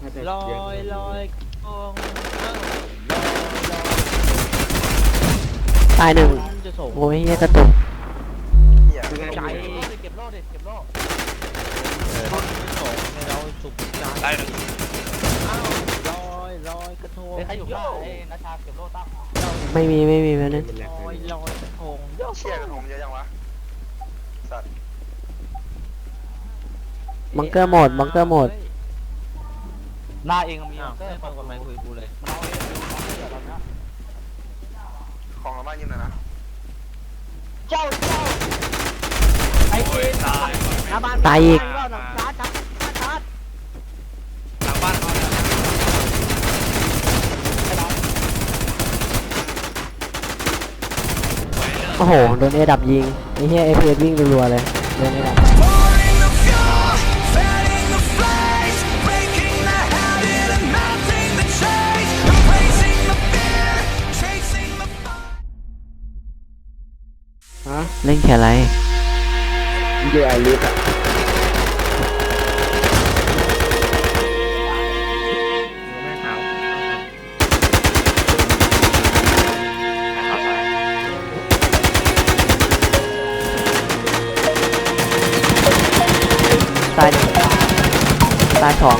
ลอยลอยกองเอ้าลอยลอยตายหนึ่งจะส่งโอ้ยเฮียกระตุกเหี้ยใจเก็บโล่ดิเก็บโล่คนส่งให้เราสุขใจได้หนึ่งเอ้าลอยลอยกระทงเฮ้ยใครอยู่ข้างเอ้ยนัชชาเก็บโล่ตั้งไม่มีไม่มีแป๊บนึงลอยลอยกระทงโยกเชี่ยกระทงเยอะยังวะสัตว์บังเกอร์หมดบังเกอร์หมด หน้าเองมีอ้าวไม่ฟังกฎหมายคุยกูเลยมันเอาเองของเราบ้านยิ้มหน่อยนะเจ้าเจ้าไอ้กินตายหน้าบ้านตายอีกว่าหนังชาร์จชาร์จชาร์จหลังบ้านเขาเนี่ยโอ้โห โดนเอดับยิงไอ้เฮียเอพีวิ่งรัวๆเลย โดนเอดับ เล่นแค่ไรยูไอริสอะตายตายสอง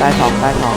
ตายสองตายสอง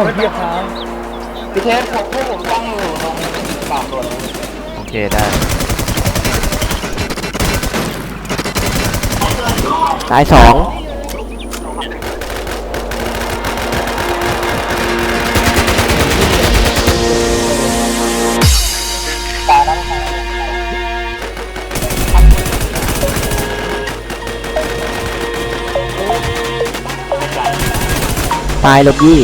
พี่เทสผมพวกผมตั้งอยู่ตรงปากตัวโอเคได้ตายสองตายหลบยี่